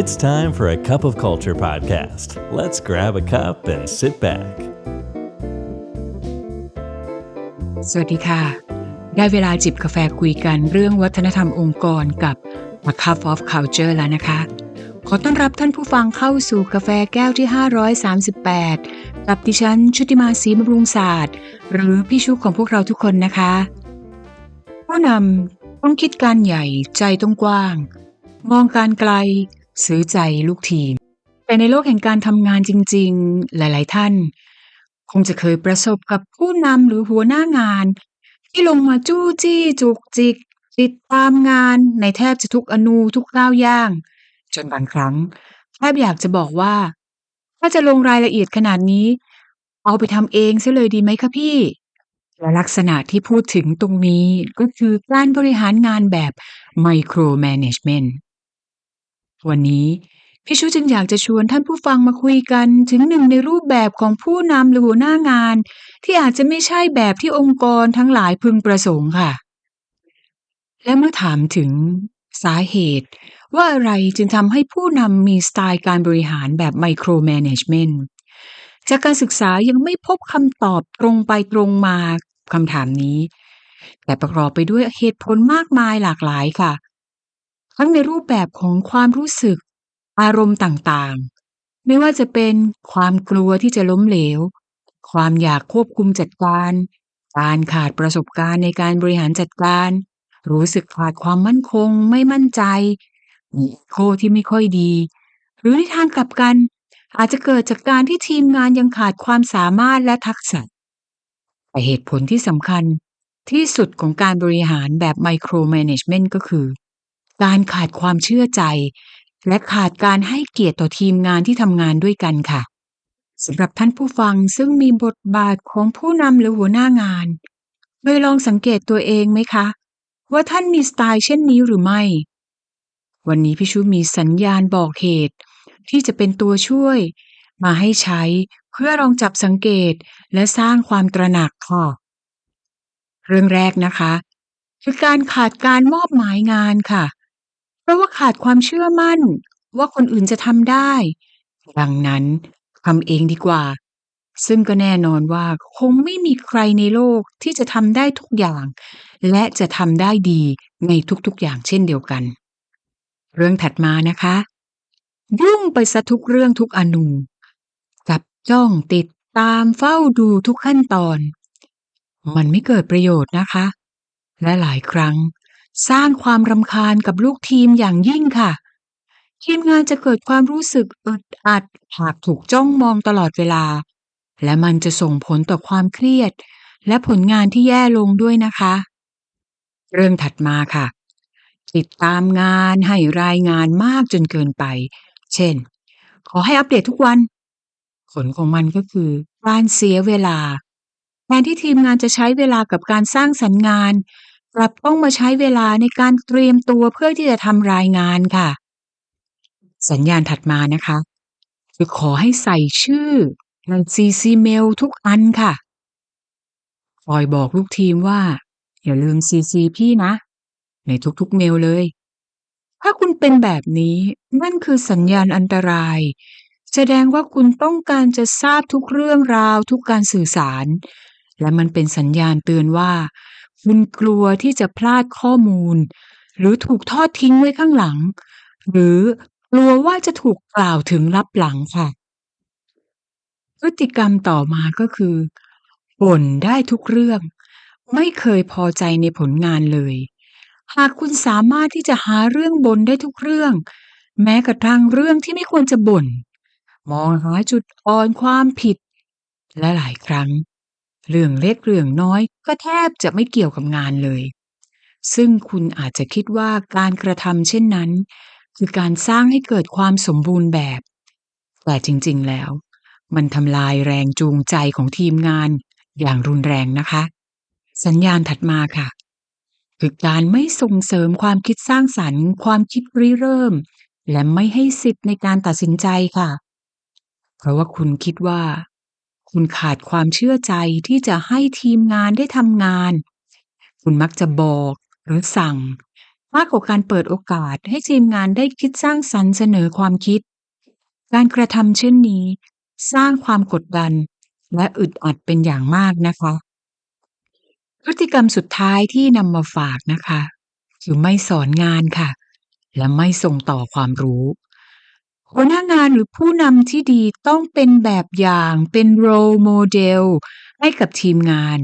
It's time for a cup of culture podcast. Let's grab a cup and sit back. สวัสดีค่ะ ได้เวลาจิบกาแฟคุยกันเรื่องวัฒนธรรมองค์กรกับ A Cup of Culture แล้วนะคะ ขอต้อนรับท่านผู้ฟังเข้าสู่กาแฟแก้วที่ 538 กับดิฉันชุติมาศรีบำรุงศาสตร์ หรือพี่ชุกของพวกเราทุกคนนะคะ ผู้นำต้องคิดการใหญ่ใจต้องกว้าง มองการไกล ซื้อใจลูกทีม แต่ในโลกแห่งการทำงานจริง ๆ หลาย ๆ ท่าน คงจะเคยประสบกับผู้นำหรือหัวหน้างาน ที่ลงมาจู้จี้จุกจิก ติดตามงานในแทบจะทุกอนูทุกก้าวย่าง จนบางครั้งแทบอยากจะบอกว่า ถ้าจะลงรายละเอียดขนาดนี้ เอาไปทำเองซะเลยดีไหมคะพี่และลักษณะที่พูดถึงตรงนี้ก็คือการบริหารงานแบบ Micro Management วันนี้พี่ชูจึงอยากจะชวนท่านผู้ฟังมาคุยกันถึงหนึ่งในรูปแบบของผู้นำหรือหัวหน้างาน ที่อาจจะไม่ใช่แบบที่องค์กรทั้งหลายพึงประสงค์ค่ะ และเมื่อถามถึงสาเหตุ ว่าอะไรจึงทำให้ผู้นำมีสไตล์การบริหารแบบ Micro Management จากการศึกษายังไม่พบคำตอบตรงไปตรงมาคำถามนี้ แต่ประกอบไปด้วยเหตุผลมากมายหลากหลายค่ะ ทั้งในรูปแบบของความรู้สึก อารมณ์ต่างๆ ไม่ว่าจะเป็นความกลัวที่จะล้มเหลว ความอยากควบคุมจัดการ การขาดประสบการณ์ในการบริหารจัดการ รู้สึกขาดความมั่นคง ไม่มั่นใจมีโคที่ไม่ค่อยดี หรือในทางกลับกัน อาจจะเกิดจากการที่ทีมงานยังขาดความสามารถและทักษะแต่เหตุผลที่สำคัญที่สุดของการบริหารแบบ Micro Management ก็คือ การขาดความเชื่อใจ และขาดการให้เกียรติต่อทีมงานที่ทำงานด้วยกันค่ะสำหรับท่านผู้ฟังซึ่งมีบทบาทของผู้นำหรือหัวหน้างานเคยลองสังเกตตัวเองไหมคะ ว่าท่านมีสไตล์เช่นนี้หรือไม่ วันนี้พี่ชูมีสัญญาณบอกเหตุที่จะเป็นตัวช่วย มาให้ใช้เพื่อลองจับสังเกตและสร้างความตระหนักค่ะเรื่องแรกนะคะ คือการขาดการมอบหมายงานค่ะ ราะว่าขาดความเชื่อมั่นว่าคนอื่นจะทำได้ ดังนั้นทำเองดีกว่า ซึ่งก็แน่นอนว่าคงไม่มีใครในโลกที่จะทำได้ทุกอย่าง และจะทำได้ดีในทุกๆอย่างเช่นเดียวกัน เรื่องถัดมานะคะยุ่งไปซะทุกเรื่องทุกอนูจับจ้องติดตามเฝ้าดูทุกขั้นตอน มันไม่เกิดประโยชน์นะคะ และหลายครั้ง สร้างความรำคาญกับลูกทีมอย่างยิ่งค่ะ ทีมงานจะเกิดความรู้สึกอึดอัดหากถูกจ้องมองตลอดเวลา และมันจะส่งผลต่อความเครียด และผลงานที่แย่ลงด้วยนะคะ เรื่องถัดมาค่ะ ติดตามงานให้รายงานมากจนเกินไป เช่น ขอให้อัปเดตทุกวัน ผลของมันก็คือการเสียเวลาแทนที่ทีมงานจะใช้เวลากับการสร้างสรรค์งาน กลับต้องมาใช้เวลาในการเตรียมตัวเพื่อที่จะทำรายงานค่ะ สัญญาณถัดมานะคะ คือขอให้ใส่ชื่อใน CC Mail ทุกอันค่ะคอยบอกลูกทีมว่า อย่าลืม CC พี่นะ ในทุกๆเมลเลย ถ้าคุณเป็นแบบนี้นั่นคือสัญญาณอันตราย แสดงว่าคุณต้องการจะทราบทุกเรื่องราวทุกการสื่อสาร และมันเป็นสัญญาณเตือนว่า คุณกลัวที่จะพลาดข้อมูล หรือถูกทอดทิ้งไว้ข้างหลัง หรือกลัวว่าจะถูกกล่าวถึงลับหลังค่ะ พฤติกรรมต่อมาก็คือบ่นได้ทุกเรื่อง ไม่เคยพอใจในผลงานเลย หากคุณสามารถที่จะหาเรื่องบ่นได้ทุกเรื่อง แม้กระทั่งเรื่องที่ไม่ควรจะบ่นมองหาจุดอ่อนความผิดและหลายครั้ง เรื่องเล็กเรื่องน้อยก็แทบจะไม่เกี่ยวกับงานเลย ซึ่งคุณอาจจะคิดว่าการกระทำเช่นนั้น คือการสร้างให้เกิดความสมบูรณ์แบบ แต่จริงๆแล้ว มันทำลายแรงจูงใจของทีมงานอย่างรุนแรงนะคะ สัญญาณถัดมาค่ะ คือการไม่ส่งเสริมความคิดสร้างสรรค์ ความคิดริเริ่ม และไม่ให้สิทธิ์ในการตัดสินใจค่ะ เพราะว่าคุณคิดว่า คุณขาดความเชื่อใจที่จะให้ทีมงานได้ทำงาน คุณมักจะบอกหรือสั่ง มากกว่าการเปิดโอกาสให้ทีมงานได้คิดสร้างสรรค์เสนอความคิด การกระทำเช่นนี้ สร้างความกดดัน และอึดอัดเป็นอย่างมากนะคะ พฤติกรรมสุดท้ายที่นำมาฝากนะคะ คือไม่สอนงานค่ะ และไม่ส่งต่อความรู้ หัวหน้างานหรือผู้นำที่ดีต้องเป็นแบบอย่างเป็น role model ให้กับทีมงาน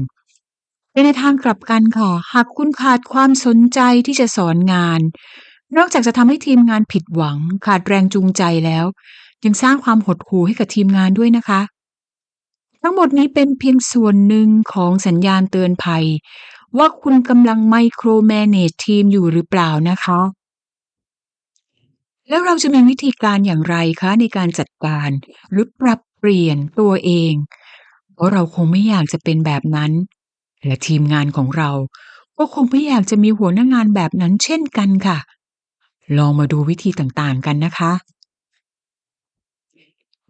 แต่ในทางกลับกันค่ะ หากคุณขาดความสนใจที่จะสอนงาน นอกจากจะทำให้ทีมงานผิดหวัง ขาดแรงจูงใจแล้ว ยังสร้างความหดหู่ให้กับทีมงานด้วยนะคะ ทั้งหมดนี้เป็นเพียงส่วนหนึ่งของสัญญาณเตือนภัย ว่าคุณกำลังไมโครแมเนจทีมอยู่หรือเปล่านะคะ แล้วเราจะมีวิธีการอย่างไรคะในการจัดการหรือปรับเปลี่ยนตัวเอง เพราะเราคงไม่อยากจะเป็นแบบนั้น และทีมงานของเรา ก็คงไม่อยากจะมีหัวหน้างานแบบนั้นเช่นกันค่ะ ลองมาดูวิธีต่างๆกันนะคะ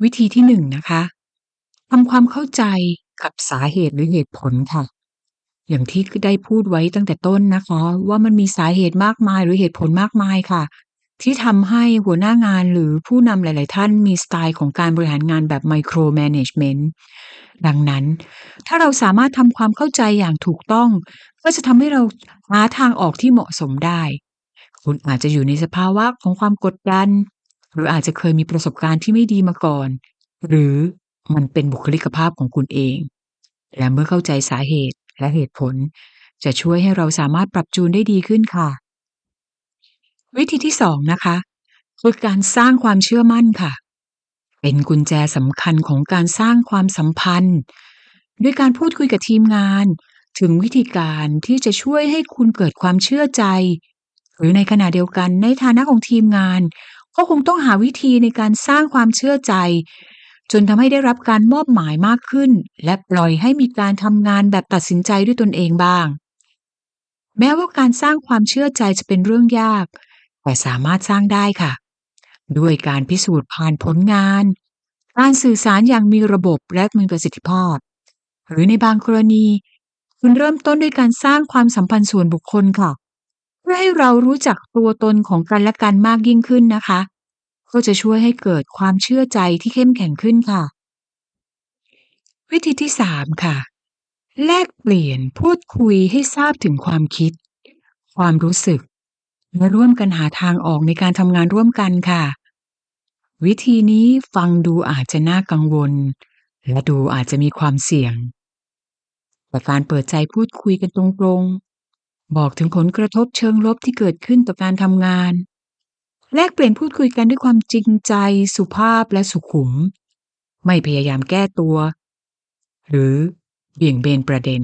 วิธีที่หนึ่งนะคะทำความเข้าใจกับสาเหตุหรือเหตุผลค่ะ อย่างที่ได้พูดไว้ตั้งแต่ต้นนะคะ ว่ามันมีสาเหตุมากมายหรือเหตุผลมากมายค่ะ ที่ทำให้หัวหน้างานหรือผู้นำหลาย ๆ ท่านมีสไตล์ของการบริหารงานแบบไมโครแมネจเมนต์ดังนั้น ถ้าเราสามารถทำความเข้าใจอย่างถูกต้อง ก็จะทำให้เราหาทางออกที่เหมาะสมได้ คุณอาจจะอยู่ในสภาวะของความกดดัน หรืออาจจะเคยมีประสบการณ์ที่ไม่ดีมาก่อน หรือมันเป็นบุคลิกภาพของคุณเอง และเมื่อเข้าใจสาเหตุและเหตุผล จะช่วยให้เราสามารถปรับจูนได้ดีขึ้นค่ะ วิธีที่สองนะคะคือการสร้างความเชื่อมั่นค่ะ เป็นกุญแจสำคัญของการสร้างความสัมพันธ์ ด้วยการพูดคุยกับทีมงาน ถึงวิธีการที่จะช่วยให้คุณเกิดความเชื่อใจ หรือในขณะเดียวกันในฐานะของทีมงาน ก็คงต้องหาวิธีในการสร้างความเชื่อใจ จนทำให้ได้รับการมอบหมายมากขึ้น และปล่อยให้มีการทำงานแบบตัดสินใจด้วยตนเองบ้าง แม้ว่าการสร้างความเชื่อใจจะเป็นเรื่องยาก แต่สามารถสร้างได้ค่ะ ด้วยการพิสูจน์ผ่านผลงาน การสื่อสารอย่างมีระบบและมีประสิทธิภาพ หรือในบางกรณี คุณเริ่มต้นด้วยการสร้างความสัมพันธ์ส่วนบุคคลค่ะ เพื่อให้เรารู้จักตัวตนของกันและกันมากยิ่งขึ้นนะคะ ก็จะช่วยให้เกิดความเชื่อใจที่เข้มแข็งขึ้นค่ะ วิธีที่สามค่ะ แลกเปลี่ยนพูดคุยให้ทราบถึงความคิด ความรู้สึก และร่วมกันหาทางออกในการทำงานร่วมกันค่ะ วิธีนี้ฟังดูอาจจะน่ากังวล และดูอาจจะมีความเสี่ยง แต่การเปิดใจพูดคุยกันตรงๆ บอกถึงผลกระทบเชิงลบที่เกิดขึ้นต่อการทำงาน แลกเปลี่ยนพูดคุยกันด้วยความจริงใจ สุภาพและสุขุม ไม่พยายามแก้ตัว หรือเบี่ยงเบนประเด็น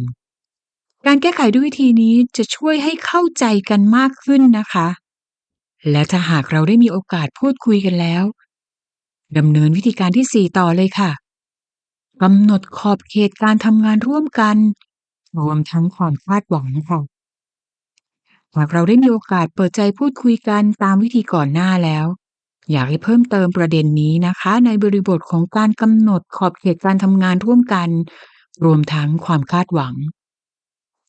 การแก้ไขด้วยวิธีนี้จะช่วยให้เข้าใจกันมากขึ้นนะคะ และถ้าหากเราได้มีโอกาสพูดคุยกันแล้วดำเนินวิธีการที่สี่ต่อเลยค่ะกำหนดขอบเขตการทำงานร่วมกัน รวมทั้งความคาดหวังค่ะหากเราได้มีโอกาสเปิดใจพูดคุยกันตามวิธีก่อนหน้าแล้ว อยากให้เพิ่มเติมประเด็นนี้นะคะ ในบริบทของการกำหนดขอบเขตการทำงานร่วมกัน รวมทั้งความคาดหวัง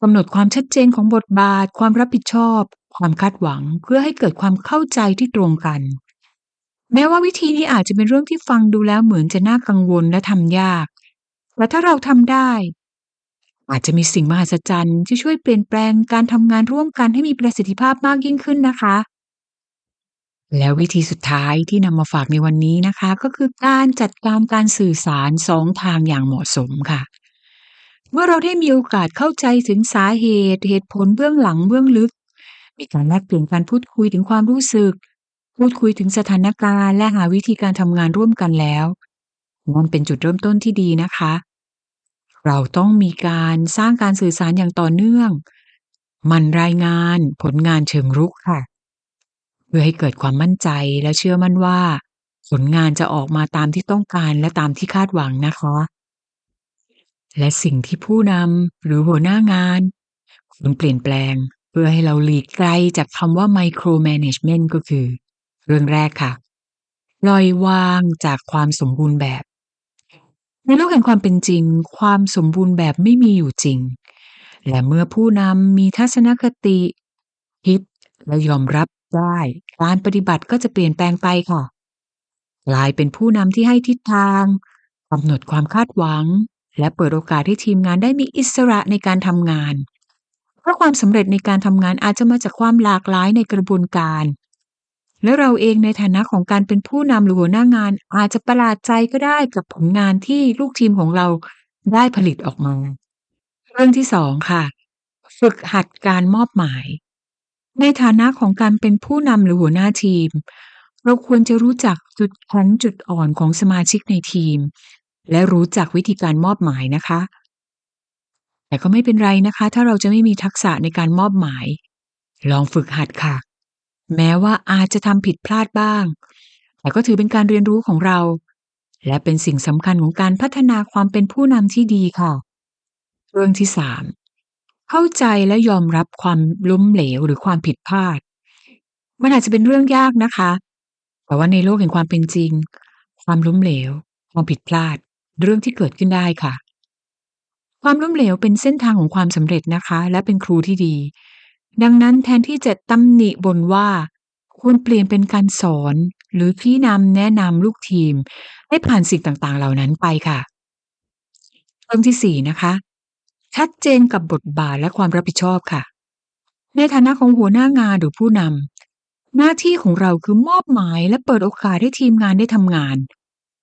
กำหนดความชัดเจนของบทบาท ความรับผิดชอบ ความคาดหวังเพื่อให้เกิดความเข้าใจที่ตรงกัน แม้ว่าวิธีนี้อาจจะเป็นเรื่องที่ฟังดูแล้วเหมือนจะน่ากังวลและทำยากแต่ถ้าเราทำได้ อาจจะมีสิ่งมหัศจรรย์ที่ช่วยเปลี่ยนแปลงการทำงานร่วมกันให้มีประสิทธิภาพมากยิ่งขึ้นนะคะ แล้ววิธีสุดท้ายที่นำมาฝากในวันนี้นะคะ ก็คือการจัดการการสื่อสารสองทางอย่างเหมาะสมค่ะ เมื่อเราได้มีโอกาสเข้าใจถึงสาเหตุ เหตุผลเบื้องหลังเบื้องลึก มีการแลกเปลี่ยนการพูดคุยถึงความรู้สึก พูดคุยถึงสถานการณ์และหาวิธีการทำงานร่วมกันแล้วมันเป็นจุดเริ่มต้นที่ดีนะคะ เราต้องมีการสร้างการสื่อสารอย่างต่อเนื่อง มันรายงานผลงานเชิงรุกค่ะ เพื่อให้เกิดความมั่นใจและเชื่อมั่นว่า ผลงานจะออกมาตามที่ต้องการและตามที่คาดหวังนะคะ และสิ่งที่ผู้นำหรือหัวหน้างานควรเปลี่ยนแปลง เพื่อให้เราหลีกไกลจากคำว่า micromanagement ก็คือ เรื่องแรกค่ะปล่อยวางจากความสมบูรณ์แบบ ในโลกแห่งความเป็นจริง ความสมบูรณ์แบบไม่มีอยู่จริง และเมื่อผู้นำมีทัศนคติคิดและยอมรับได้การปฏิบัติก็จะเปลี่ยนแปลงไปค่ะกลายเป็นผู้นำที่ให้ทิศทางกำหนดความคาดหวัง และเปิดโอกาสให้ทีมงานได้มีอิสระในการทำงาน เพราะความสำเร็จในการทำงานอาจจะมาจากความหลากหลายในกระบวนการ และเราเองในฐานะของการเป็นผู้นำหรือหัวหน้างาน อาจจะประหลาดใจก็ได้กับผลงานที่ลูกทีมของเราได้ผลิตออกมา เรื่องที่สองค่ะ ฝึกหัดการมอบหมาย ในฐานะของการเป็นผู้นำหรือหัวหน้าทีม เราควรจะรู้จักจุดแข็งจุดอ่อนของสมาชิกในทีม และรู้จักวิธีการมอบหมายนะคะ แต่ก็ไม่เป็นไรนะคะ ถ้าเราจะไม่มีทักษะในการมอบหมาย ลองฝึกหัดค่ะ แม้ว่าอาจจะทำผิดพลาดบ้าง แต่ก็ถือเป็นการเรียนรู้ของเรา และเป็นสิ่งสำคัญของการพัฒนาความเป็นผู้นำที่ดีค่ะ เรื่องที่สามเข้าใจและยอมรับความล้มเหลวหรือความผิดพลาด มันอาจจะเป็นเรื่องยากนะคะ แต่ว่าในโลกแห่งความเป็นจริง ความล้มเหลว ความผิดพลาด เรื่องที่เกิดขึ้นได้ค่ะ ความล้มเหลวเป็นเส้นทางของความสำเร็จนะคะ และเป็นครูที่ดี ดังนั้นแทนที่จะตำหนิบ่นว่า ควรเปลี่ยนเป็นการสอน หรือชี้นำแนะนำลูกทีม ให้ผ่านสิ่งต่างๆ เหล่านั้นไปค่ะ เรื่องที่สี่นะคะ ชัดเจนกับบทบาทและความรับผิดชอบค่ะ ในฐานะของหัวหน้างานหรือผู้นำหน้าที่ของเราคือมอบหมายและเปิดโอกาสให้ทีมงานได้ทำงาน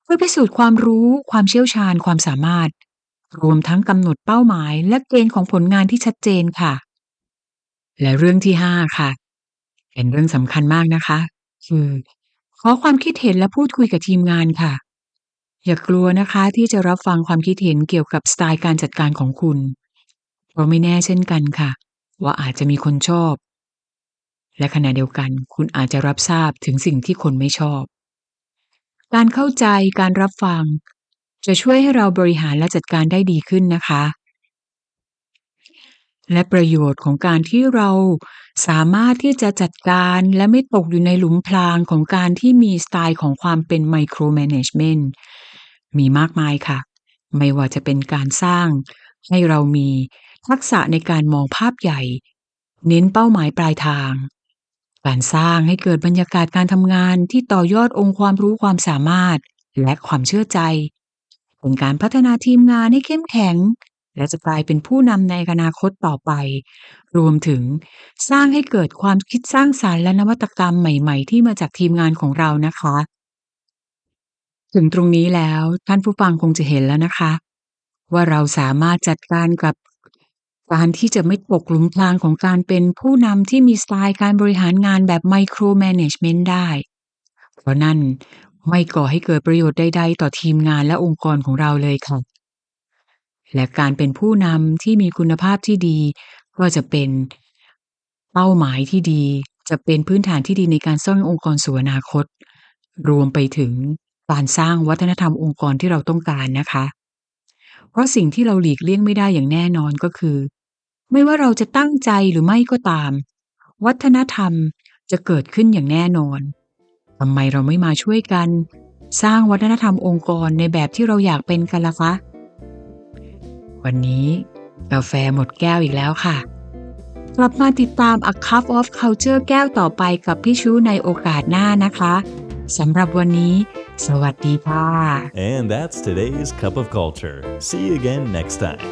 เพื่อพิสูจน์ความรู้ ความเชี่ยวชาญความสามารถ รวมทั้งกำหนดเป้าหมายและเกณฑ์ของผลงานที่ชัดเจนค่ะ และเรื่องที่ห้าค่ะ เป็นเรื่องสำคัญมากนะคะ คือขอความคิดเห็นและพูดคุยกับทีมงานค่ะ อย่ากลัวนะคะที่จะรับฟังความคิดเห็นเกี่ยวกับสไตล์การจัดการของคุณเพราะไม่แน่เช่นกันค่ะ ว่าอาจจะมีคนชอบ และขณะเดียวกันคุณอาจจะรับทราบถึงสิ่งที่คนไม่ชอบ การเข้าใจการรับฟัง จะช่วยให้เราบริหารและจัดการได้ดีขึ้นนะคะ และประโยชน์ของการที่เราสามารถที่จะจัดการและไม่ตกอยู่ในหลุมพรางของการที่มีสไตล์ของความเป็น micromanagement มีมากมายค่ะ ไม่ว่าจะเป็นการสร้าง ให้เรามีทักษะในการมองภาพใหญ่ เน้นเป้าหมายปลายทาง การสร้างให้เกิดบรรยากาศการทำงานที่ต่อยอดองค์ความรู้ความสามารถ และความเชื่อใจเป็นการพัฒนาทีมงานให้เข้มแข็ง และจะกลายเป็นผู้นำในอนาคตต่อไป รวมถึงสร้างให้เกิดความคิดสร้างสารรค์และนวัตกรรมใหม่ ๆ ที่มาจากทีมงานของเรานะคะ ถึงตรงนี้แล้วท่านผู้ฟังคงจะเห็นแล้วนะคะ ว่าเราสามารถจัดการกับ การที่จะไม่ตกหลุมพรางของการเป็นผู้นำที่มีสไตล์การบริหารงานแบบ micromanagement ได้ เพราะนั่นไม่ก่อให้เกิดประโยชน์ใดๆ ต่อทีมงานและองค์กรของเราเลยค่ะ และการเป็นผู้นำที่มีคุณภาพที่ดี ก็จะเป็นเป้าหมายที่ดี จะเป็นพื้นฐานที่ดีในการสร้างองค์กรสู่อนาคต รวมไปถึงการสร้างวัฒนธรรมองค์กรที่เราต้องการนะคะ เพราะสิ่งที่เราหลีกเลี่ยงไม่ได้อย่างแน่นอนก็คือ ไม่ว่าเราจะตั้งใจหรือไม่ก็ตาม วัฒนธรรมจะเกิดขึ้นอย่างแน่นอนทำไมเราไม่มาช่วยกัน สร้างวัฒนธรรมองค์กรในแบบที่เราอยากเป็นกันล่ะคะ วันนี้กาแฟหมดแก้วอีกแล้วค่ะ กลับมาติดตาม A Cup of Culture แก้วต่อไปกับพี่ชูในโอกาสหน้านะคะสำหรับวันนี้ สวัสดีค่ะ And that's today's Cup of Culture. See you again next time.